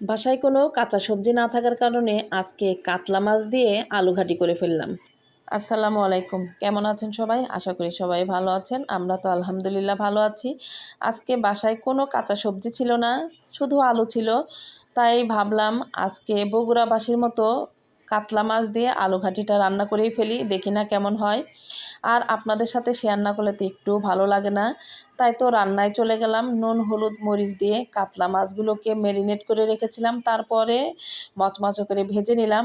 বাসায় কোনো কাঁচা সবজি না থাকার কারণে আজকে কাতলা মাছ দিয়ে আলু ঘাটি করে ফেললাম। আসসালামু আলাইকুম। কেমন আছেন সবাই? আশা করি সবাই ভালো আছেন। আমরা তো আলহামদুলিল্লাহ ভালো আছি। আজকে বাসায় কোনো কাঁচা সবজি ছিল না, শুধু আলু ছিল। তাই ভাবলাম আজকে বগুড়াবাসীর মতো কাতলা মাছ দিয়ে আলু ঘাটিটা রান্না করেই ফেলি, দেখি না কেমন হয়। আর আপনাদের সাথে শেয়ার না করলে তো একটু ভালো লাগে না। তাই তো রান্নায় চলে গেলাম, নুন, হলুদ, মরিচ দিয়ে কাতলা মাছগুলোকে ম্যারিনেট করে রেখেছিলাম, তারপরে মচমচো করে ভেজে নিলাম।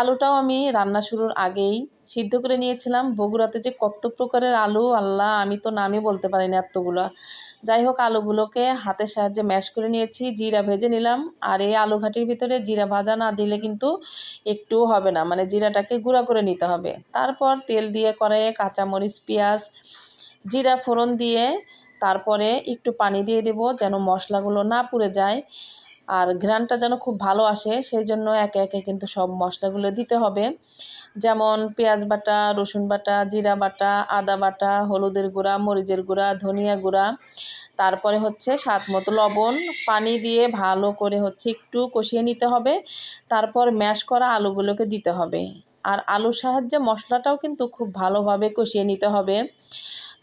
আলুটাও আমি রান্না শুরুর আগেই সিদ্ধ করে নিয়েছিলাম। বগুড়াতে যে কত প্রকারের আলু, আল্লাহ, আমি তো নামই বলতে পারি না এতগুলো। যাই হোক, আলুগুলোকে হাতের সাহায্যে ম্যাশ করে নিয়েছি, জিরা ভেজে নিলাম। আর এই আলু ঘাটির ভিতরে জিরা ভাজা না দিলে কিন্তু একটুও হবে না মানে জিরাটাকে গুঁড়া করে নিতে হবে। তারপর তেল দিয়ে কড়াইয়ে কাঁচামরিচ, পেঁয়াজ, জিরা ফোড়ন দিয়ে তারপরে একটু পানি দিয়ে দেব যেন মশলাগুলো না পুড়ে যায়। আর ঘ্রানটা যেন খুব ভালো আসে, সেই জন্য একে একে কিন্তু সব মশলাগুলো দিতে হবে। যেমন পেঁয়াজ বাটা, রসুন বাটা, জিরা বাটা, আদা বাটা, হলুদের গুঁড়া, মরিচের গুঁড়া, ধনিয়া গুঁড়া। তারপরে হচ্ছে স্বাদ মতো লবণ, পানি দিয়ে ভালো করে হচ্ছে একটু কষিয়ে নিতে হবে। তারপর ম্যাশ করা আলুগুলোকে দিতে হবে। আর আলুর সাহায্যে মশলাটাও কিন্তু খুব ভালোভাবে কষিয়ে নিতে হবে।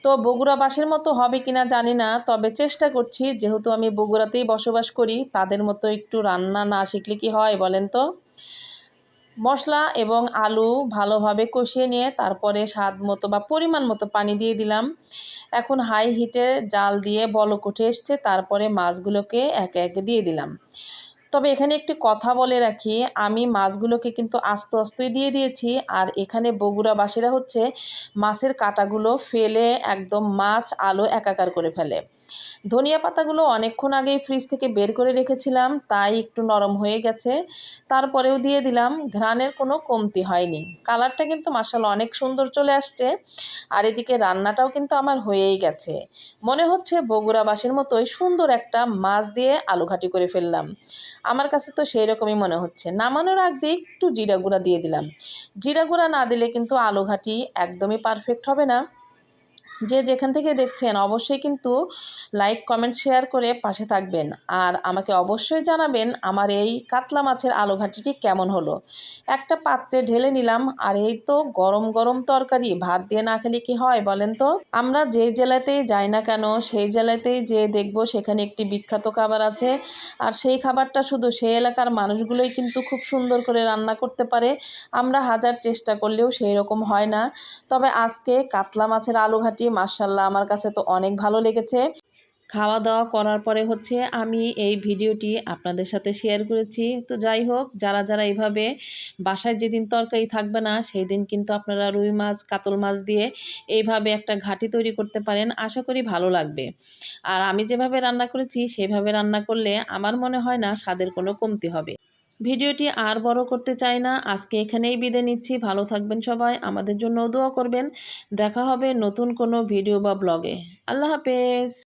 তো বগুড়াবাসীর মতো হবে কিনা জানি না, তবে চেষ্টা করছি। যেহেতু আমি বগুড়াতেই বসবাস করি, তাদের মতো একটু রান্না না শিখলে কি হয় বলেন তো? মশলা এবং আলু ভালোভাবে কষিয়ে নিয়ে তারপরে স্বাদ মতো বা পরিমাণ মতো পানি দিয়ে দিলাম। এখন হাই হিটে জাল দিয়ে বলক উঠে এসছে, তারপরে মাছগুলোকে একে একে দিয়ে দিলাম। তবে এখানে একটি কথা বলে রাখি, আমি মাছগুলোকে কিন্তু আস্তে আস্তেই দিয়ে দিয়েছি, আর এখানে বগুড়াবাসীরা হচ্ছে মাছের কাটাগুলো ফেলে একদম মাছ আলো একাকার করে ফেলে। ধনিয়া পাতাগুলো অনেকক্ষণ আগেই ফ্রিজ থেকে বের করে রেখেছিলাম, তাই একটু নরম হয়ে গেছে। তারপরেও দিয়ে দিলাম, ঘ্রাণের কোনো কমতি হয়নি। কালারটা কিন্তু মাসাল অনেক সুন্দর চলে আসছে, আর এদিকে রান্নাটাও কিন্তু আমার হয়েই গেছে। মনে হচ্ছে বগুড়াবাসীর মতোই সুন্দর একটা মাছ দিয়ে আলু ঘাটি করে ফেললাম। আমার কাছে তো সেই রকমই মনে হচ্ছে। নামানোর আগ দিয়ে একটু জিরা গুঁড়া দিয়ে দিলাম। জিরা গুঁড়া না দিলে কিন্তু আলু ঘাটি একদমই পারফেক্ট হবে না। যে যেখান থেকে দেখছেন, অবশ্যই কিন্তু লাইক কমেন্ট শেয়ার করে পাশে থাকবেন। আর আমাকে অবশ্যই জানাবেন আমার এই কাতলা মাছের আলু ঘাটিটি কেমন হলো। একটা পাত্রে ঢেলে নিলাম, আর এই তো গরম গরম তরকারি, ভাত দিয়ে না খেলে কি হয় বলেন তো? আমরা যে জেলাতেই যাই না কেন, সেই জেলাতেই যে দেখব সেখানে একটি বিখ্যাত খাবার আছে। আর সেই খাবারটা শুধু সেই এলাকার মানুষগুলোই কিন্তু খুব সুন্দর করে রান্না করতে পারে। আমরা হাজার চেষ্টা করলেও সেই রকম হয় না। তবে আজকে কাতলা মাছের আলু ঘাটি মার্শাল্লাহ আমার কাছে তো অনেক ভালো লেগেছে। খাওয়া দাওয়া করার পরে হচ্ছে আমি এই ভিডিওটি আপনাদের সাথে শেয়ার করেছি। তো যাই হোক, যারা যারা এইভাবে বাসায় যেদিন তরকারি থাকবে না সেই দিন কিন্তু আপনারা রুই মাছ, কাতল মাছ দিয়ে এইভাবে একটা ঘাটি তৈরি করতে পারেন, আশা করি ভালো লাগবে। আর আমি যেভাবে রান্না করেছি, সেভাবে রান্না করলে আমার মনে হয় না স্বাদের কোনো কমতি হবে। ভিডিওটি আর বড় করতে চাই না। আজকে এখানেই বিদে নিচ্ছি। ভালো থাকবেন সবাই। আমাদের জন্য দোয়া করবেন। দেখা হবে নতুন কোনো ভিডিও বা ব্লগে। আল্লাহ হাফেজ।